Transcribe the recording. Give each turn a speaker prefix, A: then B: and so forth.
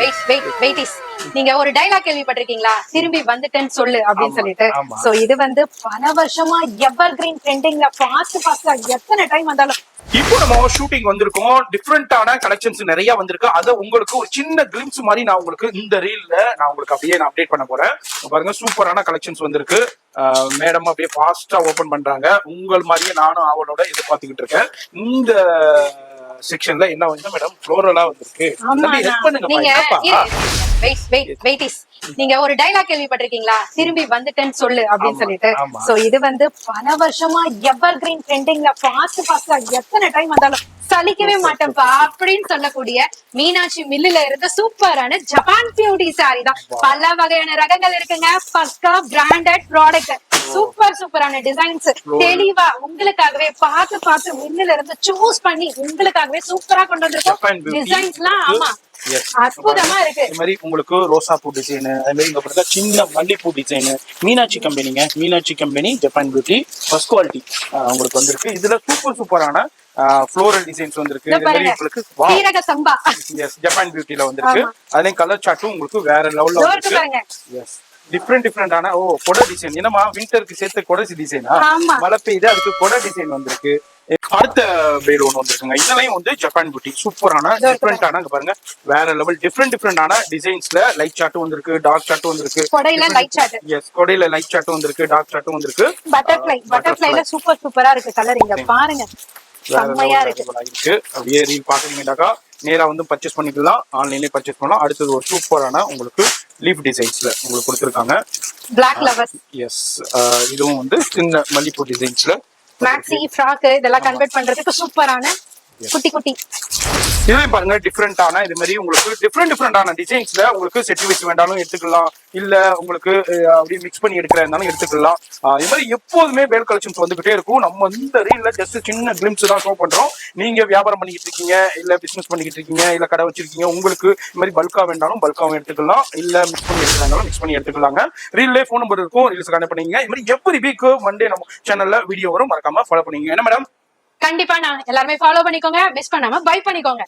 A: Wait wait வெயிட்டிஸ் நீங்க ஒரு dialogue கேள்விப்பட்டிருக்கீங்களா? திரும்பி வந்துட்டேன்னு சொல்லு அப்படின்னு சொல்லிட்டு. சோ இது வந்து பல வருஷமா எவர் கிரீன் ட்ரெண்டிங்ல ஃபாஸ்ட் ஃபாஸ்டா எத்தனை டைம் வந்தாலும்.
B: இப்போ நம்ம ஷூட்டிங் வந்திருக்கோம். டிஃப்ரெண்டான கலெக்ஷன்ஸ் நிறைய வந்திருக்கு. அதை உங்களுக்கு ஒரு சின்ன கிளிம்ஸ் மாதிரி நான் உங்களுக்கு இந்த ரீல்ல நான் உங்களுக்கு அப்படியே நான் அப்டேட் பண்ண போறேன். பாருங்க சூப்பரான கலெக்ஷன்ஸ் வந்திருக்கு. மேடம் அப்படியே ஃபாஸ்டா ஓபன் பண்றாங்க. உங்கள் மாதிரியே நானும் அவளோட எதிர்பார்த்துக்கிட்டு இருக்கேன். இந்த செக்ஷன்ல என்ன வந்து மேடம் ஃப்ளோரலா வந்திருக்கு. ஹெல்ப் பண்ணுங்க
A: நீங்க வெயிட் வெயிட் வெயிட்டிஸ் நீங்க ஒரு டைலாக் கேள்விப்பட்டிருக்கீங்களா? திரும்பி வந்துட்டேன்னு சொல்லு அப்படின்னு சொல்லிட்டு. சோ இது வந்து பல வருஷமா எவர் கிரீன் ட்ரெண்டிங்ல ஃபாஸ்ட் ஃபாஸ்டா எத்தனை டைம் வந்தாலும் சலிக்கவே மாட்டேன்ப்பா அப்படின்னு சொல்லக்கூடிய மீனாட்சி மில்லுல இருந்த சூப்பரான ஜப்பான் பியூட்டி சாரி தான். பல வகையான ரகங்கள் இருக்குங்க. பக்கா பிராண்டட் ப்ராடக்ட் சூப்பர் சூப்பரான டிசைன்ஸ் தெளிவா உங்களுக்காகவே பார்த்து பார்த்து மில்லுல இருந்து சூஸ் பண்ணி உங்களுக்காகவே சூப்பரா கொண்டு வந்திருக்கோம்.
B: பியூட்டி
A: டிசைன்ஸ் ஆமா. அற்புதமா இருக்கு.
B: இது மாதிரி உங்களுக்கு ரோசா பூ டிசைன் அது மாதிரி இங்க சின்ன மல்லிப்பூ design Meenakshi கம்பெனிங்க. Meenakshi company Japan beauty first quality உங்களுக்கு வந்திருக்கு. இதுல சூப்பர் சூப்பரான ஃப்ளோரல் டிசைன்ஸ் வந்திருக்கு.
A: இதோ
B: மாதிரி உங்களுக்கு wow.
A: சீரக சம்பா.
B: எஸ் ஜப்பான் பியூட்டில வந்திருக்கு. அதுலயும் கலர் சார்ட்டும் உங்களுக்கு வேற லெவல்ல வந்திருக்கு. எஸ் டிஃப்ரெண்ட் டிஃப்ரெண்டான ஓ கொடை டிசைன் என்னமா விண்டருக்கு சேர்த்து கொடை டிசைனா. மழை பெய்யுது அதுக்கு கொடை டிசைன் வந்திருக்கு. அடுத்த பேர் ஒன்று வந்திருக்குங்க. இதுலயும் வந்து ஜப்பான் பியூட்டி சூப்பரான டிஃப்ரெண்டான பாருங்க வேற லெவல் டிஃப்ரெண்ட் டிஃப்ரெண்டான டிசைன்ஸ்ல லைட் சார்ட்டும் வந்திருக்கு டார்க் சார்ட்டும் வந்திருக்கு. எஸ் கொடையில லைட் சார்ட்டும் வந்திருக்கு டார்க் சார்ட்டும் வந்திருக்கு.
A: பட்டர்ஃபிளை பட்டர்ஃபிளைல சூப்பர் சூப்பரா இருக்கு கலர் இங்க. பாருங்க. செம்மையா இருக்கு.
B: அப்படியே ரீல் பாக்குறீங்கன்னாக்கா நேரா வந்து பர்ச்சேஸ் பண்ணிக்கலாம். ஆன்லைன்லயே பர்ச்சேஸ் பண்ணலாம். அடுத்தது ஒரு சூப்பரான உங்களுக்கு லீஃப் டிசைன்ஸ்ல உங்களுக்கு கொடுத்துருக்காங்க.
A: பிளாக் லவர்ஸ்
B: எஸ் இதுவும் வந்து சின்ன மல்லிப்பூ டிசைன்ஸ்ல
A: மேக்ஸி ஃப்ராக் இதெல்லாம் கன்வெர்ட் பண்றதுக்கு சூப்பரான குட்டி குட்டி.
B: இதுவே பாருங்க டிஃப்ரெண்டான இது மாதிரி உங்களுக்கு டிஃப்ரெண்ட் டிஃப்ரெண்டான டிசைன்ஸ்ல உங்களுக்கு செட் வச்சு வேண்டாலும் எடுத்துக்கலாம். இல்ல உங்களுக்கு அப்படியே மிக்ஸ் பண்ணி எடுக்கிற இருந்தாலும் எடுத்துக்கலாம். இது மாதிரி எப்போதுமே வேல் கலெக்ஷன்ஸ் வந்துகிட்டே இருக்கும். நம்ம இந்த ரீல்ல ஜஸ்ட் சின்ன கிளிம்ஸ் தான் ஷோ பண்றோம். நீங்க வியாபாரம் பண்ணிக்கிட்டு இருக்கீங்க இல்ல பிசினஸ் பண்ணிக்கிட்டு இருக்கீங்க இல்ல கடை வச்சிருக்கீங்க உங்களுக்கு இது மாதிரி பல்கா வேண்டாலும் பல்காவும் எடுத்துக்கலாம். இல்ல மிக்ஸ் பண்ணி எடுக்கிறாங்களும் மிக்ஸ் பண்ணி எடுத்துக்கலாங்க. ரீல்லே ஃபோன் நம்பர் இருக்கும் ரீல்ஸ் கனெக்ட் பண்ணிங்க இது மாதிரி எவ்ரி வீக் மண்டே நம்ம சேனல்ல வீடியோ வரும். மறக்காம ஃபாலோ பண்ணிங்க என்ன மேடம்
A: கண்டிப்பா நான் எல்லாருமே ஃபாலோ பண்ணிக்கோங்க. மிஸ் பண்ணாம பை பண்ணிக்கோங்க.